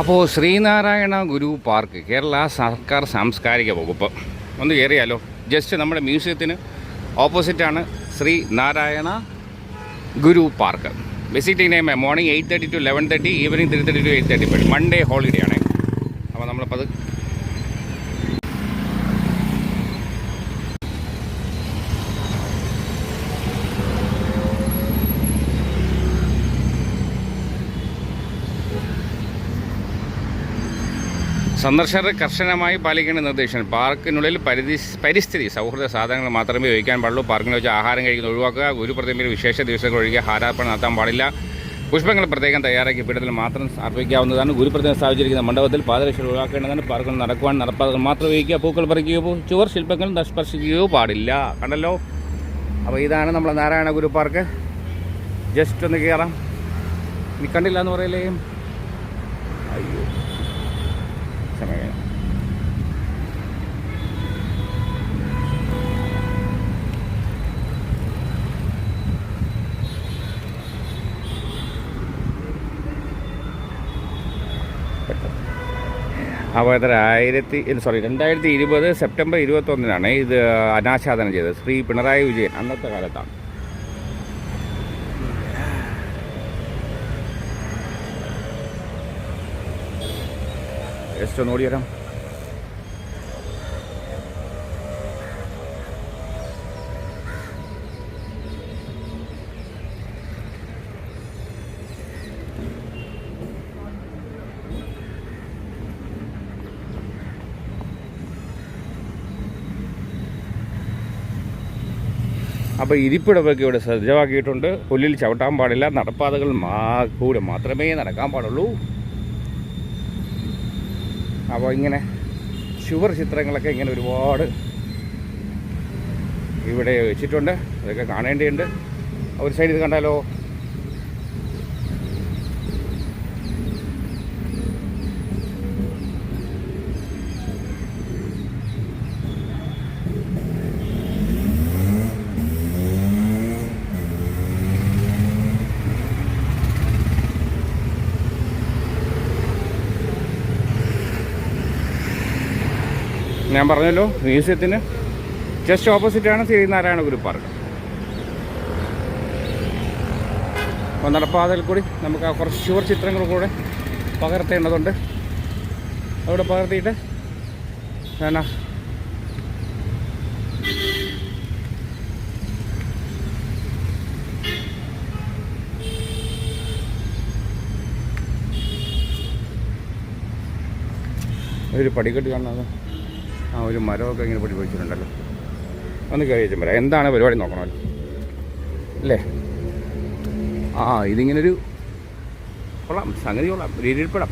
അപ്പോൾ ശ്രീനാരായണ ഗുരു പാർക്ക് കേരള സർക്കാർ സാംസ്കാരിക വകുപ്പ്. ഒന്ന് കയറിയാലോ ജസ്റ്റ് നമ്മുടെ മ്യൂസിയത്തിന് ഓപ്പോസിറ്റാണ് Sree Narayana Guru park. Visiting time morning eight thirty to eleven thirty evening three thirty to eight thirty Monday holiday ആണ്. അപ്പോൾ നമ്മളിപ്പോൾ അത് സന്ദർശകർ കർശനമായി പാലിക്കേണ്ട നിർദ്ദേശം. പാർക്കിനുള്ളിൽ പരിധി പരിസ്ഥിതി സൗഹൃദ സാധനങ്ങൾ മാത്രമേ ഉപയോഗിക്കാൻ പാടുള്ളൂ. പാർക്കിൽ വെച്ച് ആഹാരം കഴിക്കുന്നത് ഒഴിവാക്കുക. ഗുരുപ്രതിമയിൽ വിശേഷ ദിവസങ്ങൾ ഒഴികെ ഹാരാർപ്പണം നടത്താൻ പാടില്ല. പുഷ്പങ്ങൾ പ്രത്യേകം തയ്യാറാക്കി പീഠത്തിൽ മാത്രം അർപ്പിക്കാവുന്നതാണ്. ഗുരുപ്രതിമ സ്ഥാപിച്ചിരിക്കുന്ന മണ്ഡപത്തിൽ പാദരക്ഷ ഒഴിവാക്കേണ്ടതാണ്. പാർക്കിൽ നടക്കുവാൻ നടപ്പാതകൾ മാത്രം ഉപയോഗിക്കുക. പൂക്കൾ പറിക്കുകയോ ചുവർ ശില്പങ്ങൾ സ്പർശിക്കുകയോ പാടില്ല. കണ്ടല്ലോ? അപ്പോൾ ഇതാണ് നമ്മളെ നാരായണ ഗുരു പാർക്ക്. ജസ്റ്റ് ഒന്ന് കയറാം. ഇനി കണ്ടില്ല എന്ന് പറയലേ അയ്യോ. അപ്പോൾ എത്ര ആയിരത്തി സോറി രണ്ടായിരത്തി ഇരുപത് സെപ്റ്റംബർ ഇരുപത്തൊന്നിനാണ് ഇത് അനാച്ഛാദനം ചെയ്തത്. ശ്രീ പിണറായി വിജയൻ അന്നത്തെ കാലത്താണ്. ജസ്റ്റ് ഒന്ന് ഓടി അപ്പോൾ ഇരിപ്പിടവൊക്കെ ഇവിടെ സജ്ജമാക്കിയിട്ടുണ്ട്. പുല്ലിൽ ചവിട്ടാൻ പാടില്ല. നടപ്പാതകൾ കൂടെ മാത്രമേ നടക്കാൻ പാടുള്ളൂ. അപ്പോൾ ഇങ്ങനെ ചുവർ ചിത്രങ്ങളൊക്കെ ഇങ്ങനെ ഒരുപാട് ഇവിടെ വെച്ചിട്ടുണ്ട്. അതൊക്കെ കാണേണ്ടിയുണ്ട് ഒരു സൈഡ് ഇത് കണ്ടാലോ? ഞാൻ പറഞ്ഞല്ലോ മ്യൂസിയത്തിന് ജസ്റ്റ് ഓപ്പോസിറ്റാണ് ശ്രീനാരായണ ഗുരു പാർക്ക്. അപ്പോൾ നടപ്പാതയിൽ കൂടി നമുക്ക് ആ കുറച്ച് ഷുവർ ചിത്രങ്ങൾ കൂടെ പകർത്തേണ്ടതുണ്ട്. അവിടെ പകർത്തിയിട്ട് എന്നാ ഒരു പടിക്കെട്ട് കാണാതെ ആ ഒരു മരമൊക്കെ ഇങ്ങനെ പിടി പിടിച്ചിട്ടുണ്ടല്ലോ ഒന്ന് കയറി വെച്ചാൽ എന്താണ് പരിപാടി നോക്കണമല്ലോ അല്ലേ? ആ ഇതിങ്ങനൊരു കൊള്ളാം. സംഗതി കൊള്ളാം. രീതിയിൽപ്പെടാം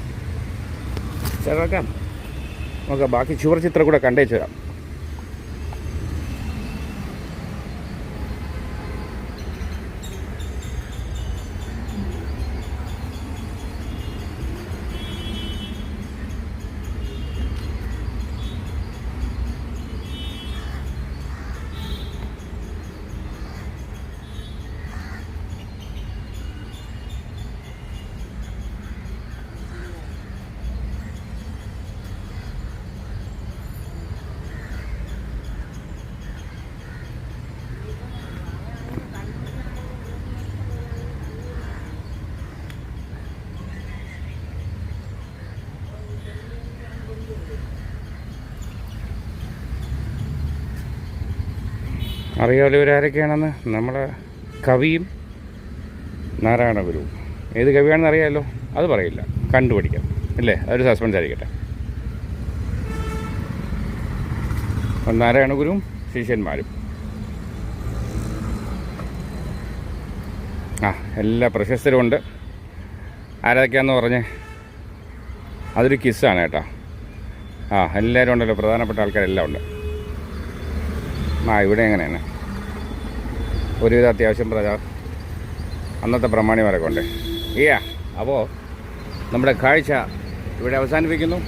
ചേർക്കാം നമുക്ക് ബാക്കി ചുവർ ചിത്രം കൂടെ കണ്ടേച്ച് വരാം അറിയാമല്ലോ ഇവരാരൊക്കെയാണെന്ന്. നമ്മളെ കവിയും നാരായണ ഏത് കവിയാണെന്ന് അറിയാമല്ലോ അത് പറയില്ല. കണ്ടുപിടിക്കാം അല്ലേ? അതൊരു സസ്പെൻസ് ആയിരിക്കട്ടെ. നാരായണഗുരുവും നാരായണ ഗുരുവും ശിഷ്യന്മാരും. ആ എല്ലാ പ്രശസ്തരും ഉണ്ട്. ആരൊക്കെയാന്ന് പറഞ്ഞേ? അതൊരു കിസ്സാണ് കേട്ടോ. ആ എല്ലാവരും ഉണ്ടല്ലോ. പ്രധാനപ്പെട്ട ആൾക്കാരെല്ലാം ഉണ്ട്. ആ ഇവിടെ എങ്ങനെയാണ്? ഒരുവിധം അത്യാവശ്യം പ്രജ അന്നത്തെ പ്രമാണിമാരെ കൊണ്ട് ഇയാ അപ്പോൾ നമ്മുടെ കാഴ്ച ഇവിടെ അവസാനിപ്പിക്കുന്നു.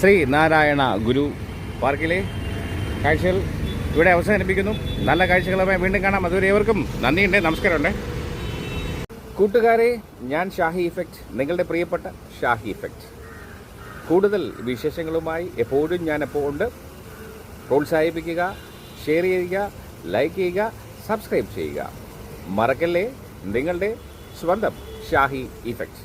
ശ്രീ നാരായണ ഗുരു പാർക്കിലെ കാഴ്ചകൾ ഇവിടെ അവസാനിപ്പിക്കുന്നു. നല്ല കാഴ്ചകളുമായി വീണ്ടും കാണാം. അതുവരെ ഏവർക്കും നന്ദിയുണ്ട് നമസ്കാരമുണ്ട് കൂട്ടുകാരെ ഞാൻ ഷാഹി ഇഫക്റ്റ് നിങ്ങളുടെ പ്രിയപ്പെട്ട ഷാഹി ഇഫക്റ്റ്. കൂടുതൽ വിശേഷങ്ങളുമായി എപ്പോഴും ഞാൻ എപ്പോൾ ഉണ്ട്. പ്രോത്സാഹിപ്പിക്കുക ഷെയർ ചെയ്യുക ലൈക്ക് ചെയ്യുക സബ്സ്ക്രൈബ് ചെയ്യുക. മറക്കല്ലേ? നിങ്ങളുടെ സ്വന്തം ഷാഹി ഇഫക്റ്റ്